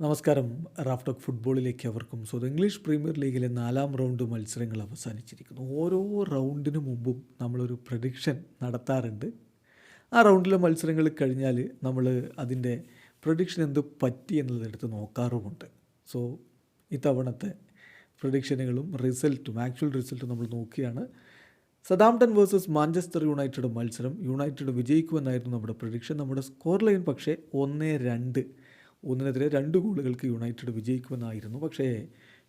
നമസ്കാരം. റാഫ്റ്റോക്ക് ഫുട്ബോളിലേക്ക് അവർക്കും സോ ഇംഗ്ലീഷ് പ്രീമിയർ ലീഗിലെ നാലാം റൗണ്ട് മത്സരങ്ങൾ അവസാനിച്ചിരിക്കുന്നു. ഓരോ റൗണ്ടിന് മുമ്പും നമ്മളൊരു പ്രഡിക്ഷൻ നടത്താറുണ്ട്. ആ റൗണ്ടിലെ മത്സരങ്ങൾ കഴിഞ്ഞാൽ നമ്മൾ അതിന്റെ പ്രഡിക്ഷൻ എന്ത് പറ്റി എന്നതെടുത്ത് നോക്കാറുമുണ്ട്. സോ ഇത്തവണത്തെ പ്രഡിക്ഷനുകളും റിസൾട്ടും ആക്ച്വൽ റിസൾട്ടും നമ്മൾ നോക്കിയാണ്. സദാംടൺ വേഴ്സസ് മാഞ്ചസ്റ്റർ യുണൈറ്റഡ് മത്സരം. യുണൈറ്റഡ് വിജയിക്കുമെന്നായിരുന്നു നമ്മുടെ പ്രഡിക്ഷൻ. നമ്മുടെ സ്കോർ ലൈൻ പക്ഷേ ഒന്ന് രണ്ട്. ഒന്നിനെതിരെ രണ്ട് ഗോളുകൾക്ക് യുണൈറ്റഡ് വിജയിക്കുമെന്നായിരുന്നു. പക്ഷേ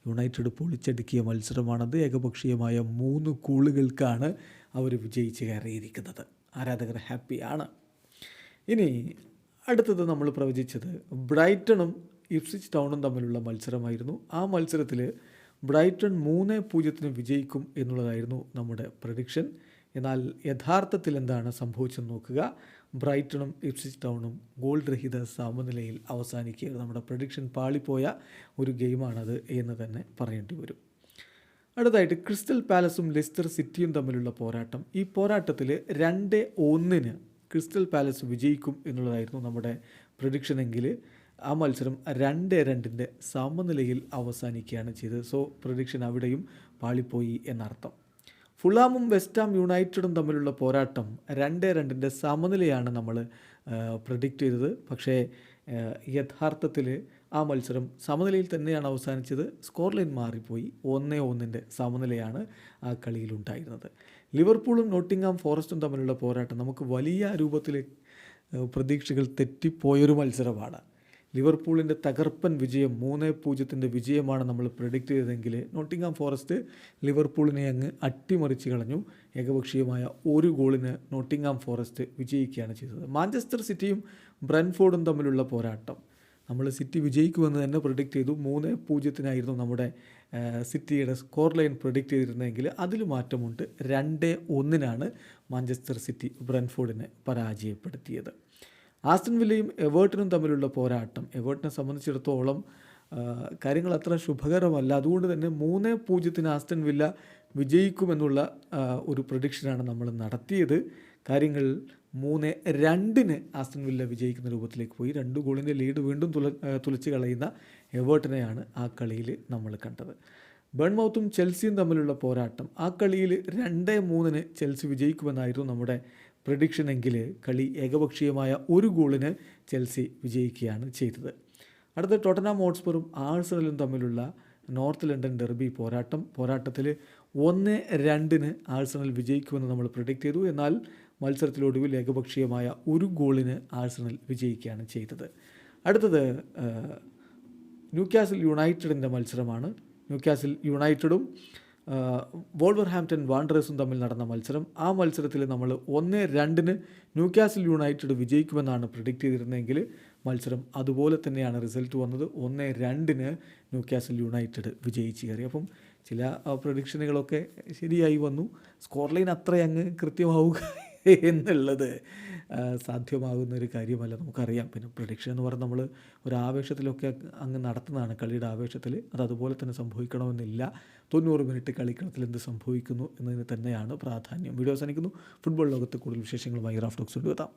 യുണൈറ്റഡ് പൊളിച്ചടുക്കിയ മത്സരമാണത്. ഏകപക്ഷീയമായ മൂന്ന് ഗോളുകൾക്കാണ് അവർ വിജയിച്ച് കയറിയിരിക്കുന്നത്. ആരാധകർ ഹാപ്പിയാണ്. ഇനി അടുത്തത് നമ്മൾ പ്രവചിച്ചത് ബ്രൈറ്റണും ഇപ്സിച്ച് ടൗണും തമ്മിലുള്ള മത്സരമായിരുന്നു. ആ മത്സരത്തിൽ ബ്രൈറ്റൺ മൂന്ന് പൂജ്യത്തിന് വിജയിക്കും എന്നുള്ളതായിരുന്നു നമ്മുടെ പ്രഡിക്ഷൻ. എന്നാൽ യഥാർത്ഥത്തിൽ എന്താണ് സംഭവിച്ചെന്ന് നോക്കുക. ബ്രൈറ്റണും ഇപ്സിച്ച് ടൗണും ഗോൾ രഹിത സമനിലയിൽ അവസാനിക്കുക. നമ്മുടെ പ്രഡിക്ഷൻ പാളിപ്പോയ ഒരു ഗെയിമാണത് എന്ന് തന്നെ പറയേണ്ടി വരും. അടുത്തായിട്ട് ക്രിസ്റ്റൽ പാലസും ലെസ്റ്റർ സിറ്റിയും തമ്മിലുള്ള പോരാട്ടം. ഈ പോരാട്ടത്തിൽ രണ്ട് ഒന്നിന് ക്രിസ്റ്റൽ പാലസ് വിജയിക്കും എന്നുള്ളതായിരുന്നു നമ്മുടെ പ്രഡിക്ഷൻ എങ്കിൽ ആ മത്സരം രണ്ട് രണ്ടിന്റെ സമനിലയിൽ അവസാനിക്കുകയാണ് ചെയ്തത്. സോ പ്രഡിക്ഷൻ അവിടെയും പാളിപ്പോയി എന്നർത്ഥം. ഫുള്ളാമും വെസ്റ്റാം യുണൈറ്റഡും തമ്മിലുള്ള പോരാട്ടം രണ്ട് രണ്ടിന്റെ സമനിലയാണ് നമ്മൾ പ്രഡിക്റ്റ് ചെയ്തത്. പക്ഷേ യഥാർത്ഥത്തിൽ ആ മത്സരം സമനിലയിൽ തന്നെയാണ് അവസാനിച്ചത്. സ്കോർ ലൈൻ മാറിപ്പോയി. ഒന്നേ ഒന്നിന്റെ സമനിലയാണ് ആ കളിയിലുണ്ടായിരുന്നത് ലിവർപൂളും നോട്ടിങ്ങാം ഫോറസ്റ്റും തമ്മിലുള്ള പോരാട്ടം നമുക്ക് വലിയ രൂപത്തിൽ പ്രതീക്ഷകൾ തെറ്റിപ്പോയൊരു മത്സരമാണ്. ലിവർപൂളിന്റെ തകർപ്പൻ വിജയം മൂന്ന് പൂജ്യത്തിന്റെ വിജയമാണ് നമ്മൾ പ്രഡിക്റ്റ് ചെയ്തതെങ്കിൽ നോട്ടിംഗ്ഹാം ഫോറസ്റ്റ് ലിവർപൂളിനെ അങ്ങ് അട്ടിമറിച്ച് കളഞ്ഞു. ഏകപക്ഷീയമായ ഒരു ഗോളിന് നോട്ടിംഗ്ഹാം ഫോറസ്റ്റ് വിജയിക്കുകയാണ് ചെയ്തത്. മാഞ്ചസ്റ്റർ സിറ്റിയും ബ്രൻഫോർഡും തമ്മിലുള്ള പോരാട്ടം. നമ്മൾ സിറ്റി വിജയിക്കുമെന്ന് തന്നെ പ്രൊഡിക്റ്റ് ചെയ്തു. മൂന്ന് പൂജ്യത്തിനായിരുന്നു നമ്മുടെ സിറ്റിയുടെ സ്കോർ ലൈൻ പ്രൊഡിക്റ്റ് ചെയ്തിരുന്നതെങ്കിൽ അതിൽ മാറ്റമുണ്ട്. രണ്ട് ഒന്നിനാണ് മാഞ്ചസ്റ്റർ സിറ്റി ബ്രൻഫോർഡിനെ പരാജയപ്പെടുത്തിയത്. ആസ്റ്റൺ വില്ലയും എവേർട്ടനും തമ്മിലുള്ള പോരാട്ടം. എവേർട്ടിനെ സംബന്ധിച്ചിടത്തോളം കാര്യങ്ങൾ അത്ര ശുഭകരമല്ല. അതുകൊണ്ട് തന്നെ മൂന്ന് പൂജ്യത്തിന് ആസ്റ്റൻ വില്ല വിജയിക്കുമെന്നുള്ള ഒരു പ്രഡിക്ഷനാണ് നമ്മൾ നടത്തിയത്. കാര്യങ്ങൾ മൂന്ന് രണ്ടിന് ആസ്റ്റൻ വില്ല വിജയിക്കുന്ന രൂപത്തിലേക്ക് പോയി. രണ്ട് ഗോളിന്റെ ലീഡ് വീണ്ടും തുല തുലച്ച് കളയുന്ന എവേർട്ടിനെയാണ് ആ കളിയിൽ നമ്മൾ കണ്ടത്. ബേൺമൗത്തും ചെൽസിയും തമ്മിലുള്ള പോരാട്ടം. ആ കളിയിൽ രണ്ട് മൂന്നിന് ചെൽസി വിജയിക്കുമെന്നായിരുന്നു നമ്മുടെ പ്രഡിക്ഷൻ എങ്കിൽ കളി ഏകപക്ഷീയമായ ഒരു ഗോളിന് ചെൽസി വിജയിക്കുകയാണ് ചെയ്തത്. അടുത്ത ടോട്ടനാം ഹോട്ട്സ്പറും ആഴ്സണലും തമ്മിലുള്ള നോർത്ത് ലണ്ടൻ ഡെർബി പോരാട്ടം. പോരാട്ടത്തിൽ ഒന്ന് രണ്ടിന് ആഴ്സണൽ വിജയിക്കുമെന്ന് നമ്മൾ പ്രഡിക്റ്റ് ചെയ്തു. എന്നാൽ മത്സരത്തിലൊടുവിൽ ഏകപക്ഷീയമായ ഒരു ഗോളിന് ആഴ്സണൽ വിജയിക്കുകയാണ് ചെയ്തത്. അടുത്തത് ന്യൂക്യാസിൽ യുണൈറ്റഡിന്റെ മത്സരമാണ്. ന്യൂക്യാസിൽ യുണൈറ്റഡും വോൾവർ ഹാംപ്റ്റൺ വാണ്ടറേഴ്സും തമ്മിൽ നടന്ന മത്സരം. ആ മത്സരത്തിൽ നമ്മൾ ഒന്ന് രണ്ടിന് ന്യൂക്യാസിൽ യുണൈറ്റഡ് വിജയിക്കുമെന്നാണ് പ്രിഡിക്റ്റ് ചെയ്തിരുന്നതെങ്കിൽ മത്സരം അതുപോലെ തന്നെയാണ് റിസൾട്ട് വന്നത്. ഒന്ന് രണ്ടിന് ന്യൂക്യാസിൽ യുണൈറ്റഡ് വിജയിച്ച് കയറി. അപ്പം ചില പ്രഡിക്ഷനുകളൊക്കെ ശരിയായി വന്നു. സ്കോർ ലൈൻ അത്രയങ്ങ് കൃത്യമാവുക എന്നുള്ളത് സാധ്യമാകുന്ന ഒരു കാര്യമല്ല നമുക്കറിയാം. പിന്നെ പ്രഡിക്ഷൻ എന്ന് പറഞ്ഞാൽ നമ്മൾ ഒരു ആവേശത്തിലൊക്കെ അങ്ങ് നടത്തുന്നതാണ് കളിയുടെ ആവേശത്തിൽ. അത് അതുപോലെ തന്നെ സംഭവിക്കണമെന്നില്ല. തൊണ്ണൂറ് മിനിറ്റ് കളിക്കളത്തിൽ എന്ത് സംഭവിക്കുന്നു എന്നതിന് തന്നെയാണ് പ്രാധാന്യം. വീഡിയോ അവസാനിക്കുന്നു. ഫുട്ബോൾ ലോകത്ത് കൂടുതൽ വിശേഷങ്ങളുമായി റാഫ്റ്റോക്സ് കൊണ്ടുവെത്താം